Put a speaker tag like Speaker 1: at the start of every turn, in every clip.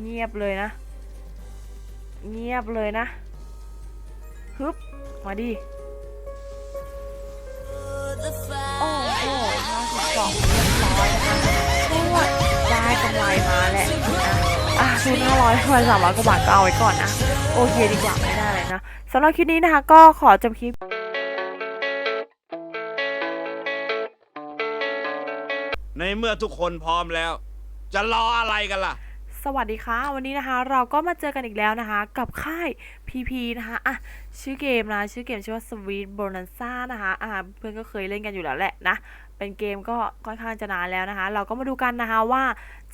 Speaker 1: เงียบเลยนะ เงียบเลยนะฮึบมาดิโอ้โหห้าสิบสองเรียบร้อยนะคะโอ้ยได้กำไรมาแหละนะอะทุนห้าร้อยทำไมสามร้อยกว่าบาทก็เอาไว้ก่อนนะ โอเคดีกว่าไม่ได้เลยนะสำหรับคลิปนี้นะคะ ก็ขอจบคลิป
Speaker 2: ในเมื่อทุกคนพร้อมแล้ว จะรออะไรกันล่ะ
Speaker 1: สวัสดีค่ะ วันนี้นะคะเราก็มาเจอกันอีกแล้วนะคะ กับค่าย PP นะคะอะชื่อเกมนะชื่อเกมชื่อว่า Sweet Bonanza นะคะอะเพื่อนก็เคยเล่นกันอยู่แล้วแหละนะ เป็นเกมก็ค่อนข้างจะนานแล้วนะคะ เราก็มาดูกันนะคะว่า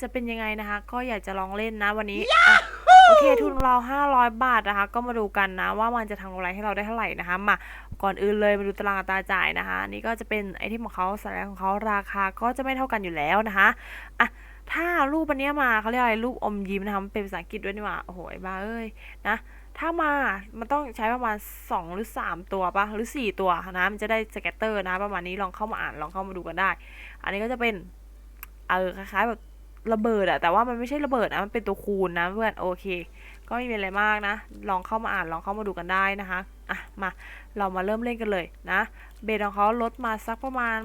Speaker 1: จะเป็นยังไงนะคะ ก็อยากจะลองเล่นนะวันนี้อะ โอเคทุนเรา 500 บาทนะคะ ก็มาดูกันนะว่ามันจะทำอะไรให้เราได้เท่าไหร่นะคะ มาก่อนอื่นเลยมาดูตารางตาจ่ายนะคะ นี่ก็จะเป็นไอเทมของเขาสายของเขาราคาก็จะไม่เท่ากันอยู่แล้วนะคะอะถ้ารูปอันเนี้ยมาเขาเรียกอะไรรูปอมยิ้มนะคะเป็นภาษาอังกฤษด้วยนี่หว่าโอ้โหบ้าเอ้ยนะถ้ามา มันต้องใช้ประมาณ 2 หรือ 3 ตัวปะหรือ 4 ตัวนะ มันจะได้สเก็ตเตอร์นะ ประมาณนี้ลองเข้ามาอ่าน ลองเข้ามาดูกันได้ อันนี้ก็จะเป็น เออ คล้ายๆแบบ ระเบิดอะแต่ว่ามันไม่ใช่ระเบิดนะมันเป็นตัวคูณนะเพื่อนโอเค ก็ไม่มีอะไรมากนะ ลองเข้ามาอ่านลองเข้ามาดูกันได้นะคะอะมาเรามาเริ่มเล่นกันเลยนะเบสของเขาลดมาสักประมาณ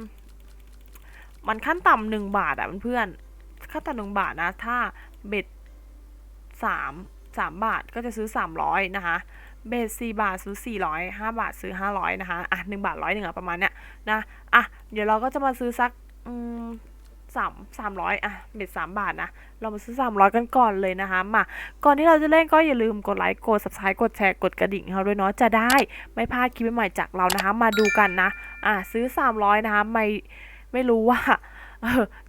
Speaker 1: มันขั้นต่ำหนึ่งบาทอะเพื่อนๆค่าตัดหนึ่งบาทนะ ถ้าเบ็ดสามสามบาทก็จะซื้อสามร้อยนะคะเบ็ดสี่บาทซื้อสี่ร้อยห้าบาทซื้อห้าร้อยนะคะอะหนึ่งบาทร้อยหนึ่งอะประมาณเนี้ยนะอะเดี๋ยวเราก็จะมาซื้อสักอืม สามสามร้อยอะเบ็ดสามบาทนะ เรามาซื้อสามร้อยกันก่อนเลยนะคะมาก่อนที่เราจะเล่นก็อย่าลืมกดไลค์กด subscribe กดแชร์กดกระดิ่งเราด้วยเนาะจะได้ไม่พลาดคลิปใหม่จากเรานะคะ มาดูกันนะอะซื้อสามร้อยนะคะไม่ไม่รู้ว่า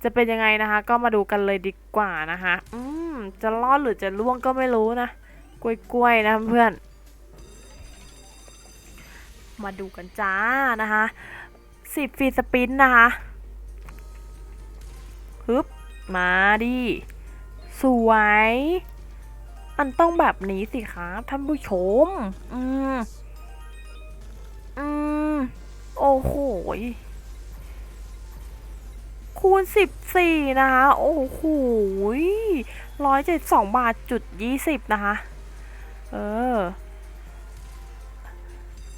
Speaker 1: จะเป็นยังไงนะคะ ก็มาดูกันเลยดีกว่านะคะ อืมจะรอดหรือจะล่วงก็ไม่รู้นะกล้วยๆนะเพื่อน มาดูกันจ้านะคะสิบฟีสปินนะคะ ฮึบ มาดิ สวย มันต้องแบบนี้สิครับท่านผู้ชม อืม อืม โอ้โหคูณสิบสี่นะคะ โอ้โหร้อยเจ็ดสองบาทจุดยี่สิบนะคะ เออ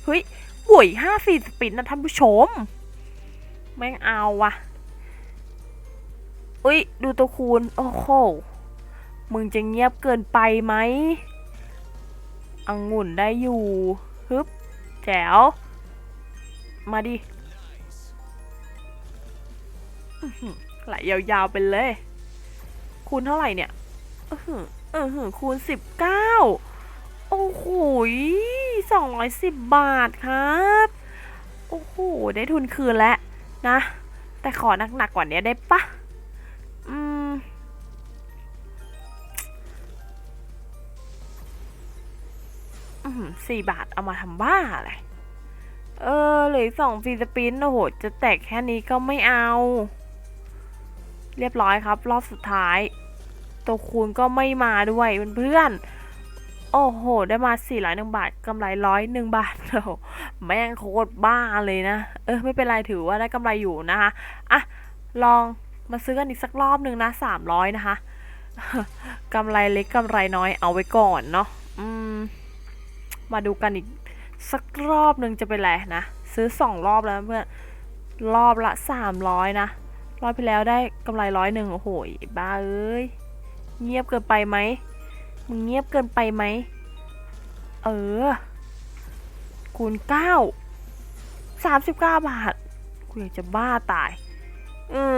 Speaker 1: เฮ้ยหวยห้าสี่สปินนะท่านผู้ชม แม่งเอาว่ะ อุ้ยดูตัวคูณ โอ้โห มึงจะเงียบเกินไปไหมอังุ่นได้อยู่ ฮึบ แจ๋ว มาดิหือไหลยาวๆไปเลย คูณเท่าไหร่เนี่ยเออหือเออหือคูณสิบเก้าโอ้โหสองร้อยสิบบาทครับ โอ้โห ได้ทุนคืนแล้วนะ แต่ขอหนักๆกว่านี้ได้ปะ สี่บาทเอามาทำบ้าอะไร เออเหลือสองฟีสปินโอ้โห จะแตกแค่นี้ก็ไม่เอา เรียบร้อยครับ รอบสุดท้าย ตัวคูณก็ไม่มาด้วยเพื่อนโอ้โห ได้มา4ี่ร้อยหนึ่งบาทกำไรร้อยหนึ่งบาทโอ้โหแม่งโคตรบ้าเลยนะ เออ ไม่เป็นไรถือว่าได้กำไรอยู่นะคะ อะ ลองมาซื้อกันอีกสักรอบหนึ่งนะสามร้อยนะคะกำไรเล็กกำไรน้อยเอาไว้ก่อนเนาะ มาดูกันอีกสักรอบหนึ่งจะเป็นไรนะ ซื้อสองรอบแล้วเพื่อนรอบละสามร้อยนะ รอบที่แล้วได้กำไรร้อยหนึ่งโอ้โหบ้าเอ้ยเงียบเกินไปไหมมึงเงียบเกินไปไหมเออ คูณเก้าสามสิบเก้าบาทกูอยากจะบ้าตายเออ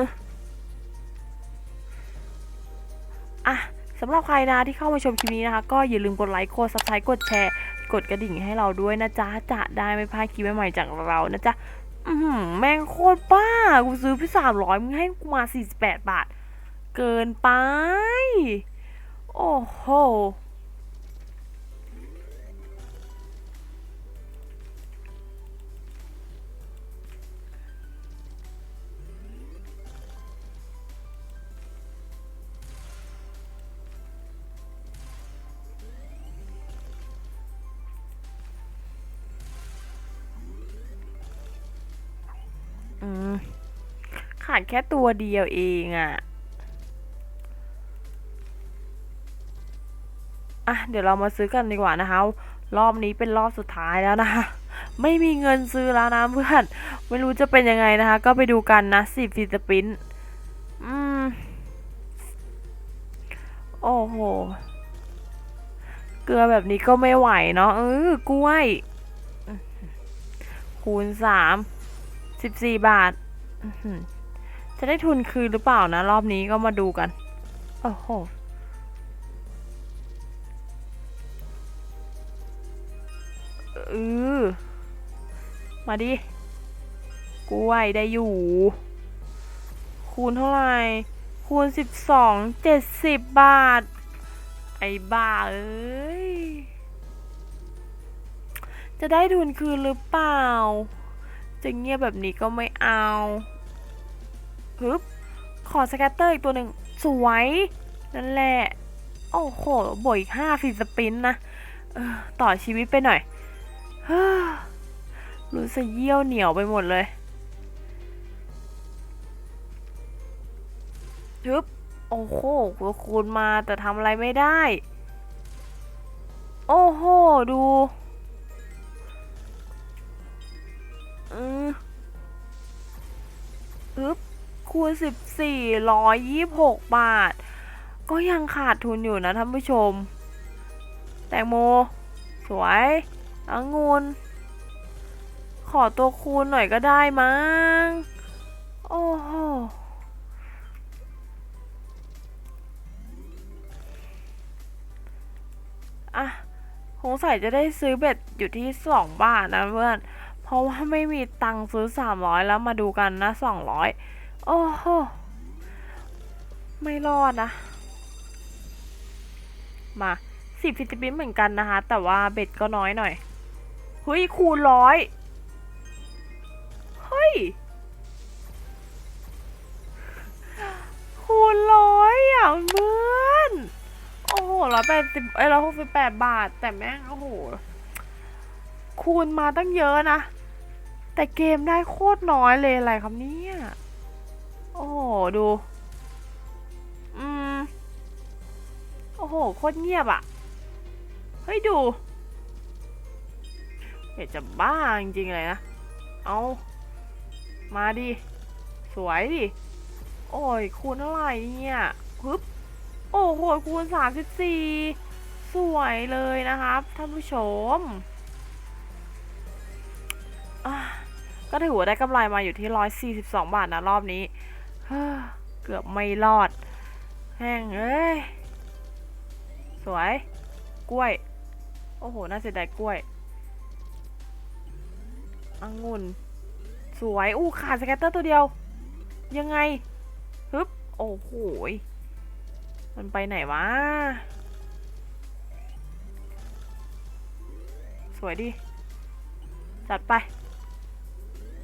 Speaker 1: อะสำหรับใครนะที่เข้ามาชมคลิปนี้นะคะ ก็อย่าลืมกดไลค์กดซับสไครต์กดแชร์ กดกระดิ่งให้เราด้วยนะจ๊ะจะได้ไม่พลาดคลิปใหม่ๆจากเรานะจ๊ะแม่งโคตรบ้า กูซื้อพี่สามร้อยมึงให้กูมาสี่สิบแปดบาท เกินไป โอ้โห ขาดแค่ตัวเดียวเองอะ่ะ อะ เดี๋ยวเรามาซื้อกันดีกว่านะคะ รอบนี้เป็นรอบสุดท้ายแล้วนะคะ ไม่มีเงินซื้อแล้วนะเพื่อน ไม่รู้จะเป็นยังไงนะคะ ก็ไปดูกันนะสิบฟิสปินอืม โอ้โห เกลือแบบนี้ก็ไม่ไหวเนาะเออกล้วย คูณสาม สิบสี่บาท จะได้ทุนคืนหรือเปล่านะ รอบนี้ก็มาดูกัน โอ้โห เออ มาดิ กล้วยได้อยู่ คูณเท่าไหร่ คูณสิบสองเจ็ดสิบบาท ไอ้บ้าเอ้ย จะได้ทุนคืนหรือเปล่า จะเงียบแบบนี้ก็ไม่เอาฮึบขอสแกตเตอร์อีกตัวหนึ่งสวย นั่นแหละ โอ้โหบวกอีกห้าฟีสปรินต์นะต่อชีวิตไปหน่อยรู้สึกเยี่ยวเหนียวไปหมดเลยฮึบโอ้โหคูณมาแต่ทำอะไรไม่ได้ โอ้โห ดู อืออึ๊บคูณสิบสี่ร้อยยี่หกบาท ก็ยังขาดทุนอยู่นะท่านผู้ชม แตงโม สวยองุนขอตัวคูณหน่อยก็ได้มั้ง โอ้โหอะสงสัยจะได้ซื้อเบ็ดอยู่ที่สองบาทนะเพื่อน เพราะว่าไม่มีตังค์ซื้อสามร้อยแล้วมาดูกันนะสองร้อยโอ้โห ไม่รอดนะ มาสิบฟิจิปินเหมือนกันนะคะ แต่ว่าเบ็ดก็น้อยหน่อย เฮ้ย คูณร้อยเฮ้ย คูณร้อยอะเพื่อนโอ้โหร้อยแปดสิบเอ้ยร้อยหกสิบแปดบาท แต่แม่ง โอ้โห คูณมาตั้งเยอะนะ แต่เกมได้โคตรน้อยเลยอะไรครับเนี่ย โอ้โห ดู อืม โอ้โห โคตรเงียบอะเฮ้ย ดูอยากจะบ้าจริงๆเลยนะ เอา มาดิ สวยดิ โอ้ย คูณเท่าไหร่เนี่ยฮึบโอ้โห คูณสามสิบสี่สวยเลยนะครับ ท่านผู้ชมอะ ก็ถือว่าได้กำไรมาอยู่ที่ร้อยสี่สิบสองบาทนะรอบนี้ เกือบไม่รอด แห้งเอ้ย สวย กล้วย โอ้โห น่าเสียดายกล้วย องุ่น สวย อู้ขาดสแกตเตอร์ตัวเดียว ยังไง ฮึบ โอ้โห มันไปไหนวะ สวยดิ จัดไป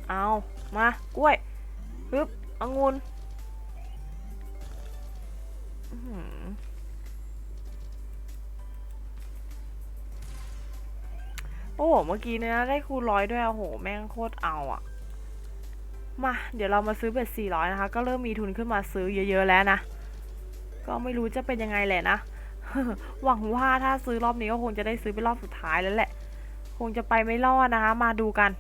Speaker 1: เอามากล้วยฮึบองุ่นโอ้โห เมื่อกี้เนี่ยนะได้คูณร้อยด้วยโอ้โห แม่งโคตรเอาอะมา เดี๋ยวเรามาซื้อเบ็ดสี่ร้อยนะคะ ก็เริ่มมีทุนขึ้นมาซื้อเยอะ ๆ แล้วนะ ก็ไม่รู้จะเป็นยังไงแหละนะ หวังว่าถ้าซื้อรอบนี้ก็คงจะได้ซื้อเป็นรอบสุดท้ายแล้วแหละ คงจะไปไม่รอดนะคะ มาดูกัน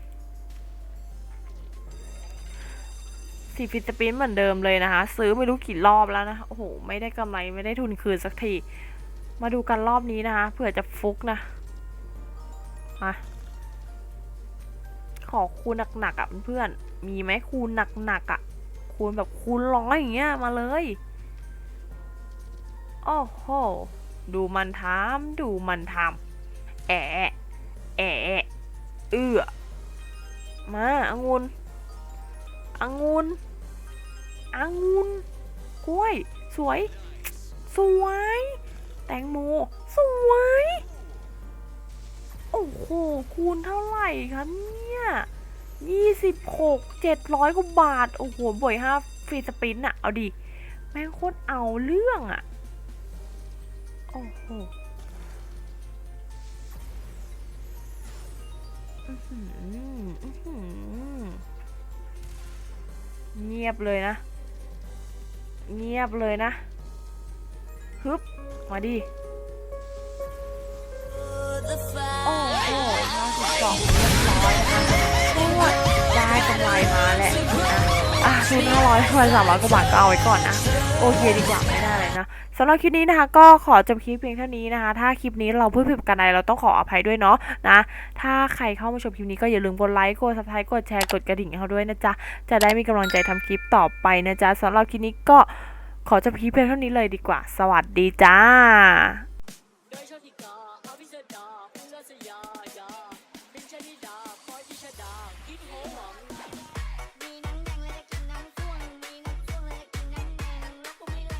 Speaker 1: สีฟิตสปินเหมือนเดิมเลยนะคะ ซื้อไม่รู้กี่รอบแล้วนะโอ้โหไม่ได้กำไรไม่ได้ทุนคืนสักที มาดูกันรอบนี้นะคะเผื่อจะฟุกนะมาขอคูณหนักๆอะเพื่อนมีไหมคูณหนักๆอะคูณแบบคูณร้อยอย่างเงี้ยมาเลยโอ้โหดูมันทำดูมันทำแอะแอะเอื้อมาองุน องุนองุนกล้วย สวย สวย แตงโม สวย โอ้โห คูณเท่าไหร่คะเนี่ยยี่สิบหกเจ็ดร้อยกว่าบาท โอ้โห บ่อยห้าฟรีสปินอะเอาดิ แม่งโคตรเอาเรื่องอะโอ้โหอือหืออือหือ เงียบเลยนะ เงียบเลยนะ ฮึบ มาดิ โอ้โหห้าสิบสองเรียบร้อยนะคะโอ้ยได้กำไรมาแหละนะอะทุนห้าร้อยพันสามร้อยกว่าบาทก็เอาไว้ก่อนนะ โอเคดีกว่า นะสำหรับคลิปนี้นะคะ ก็ขอจบคลิปเพียงเท่านี้นะคะ ถ้าคลิปนี้เราพูดผิดกันใดเราต้องขออภัยด้วยเนาะนะถ้าใครเข้ามาชมคลิปนี้ก็อย่าลืมกดไลค์กดซับสไครต์กดแชร์กดกระดิ่งเขาด้วยนะจ๊ะจะได้มีกำลังใจทำคลิปต่อไปนะจ๊ะสำหรับคลิปนี้ก็ขอจบคลิปเพียงเท่านี้เลยดีกว่า สวัสดีจ้า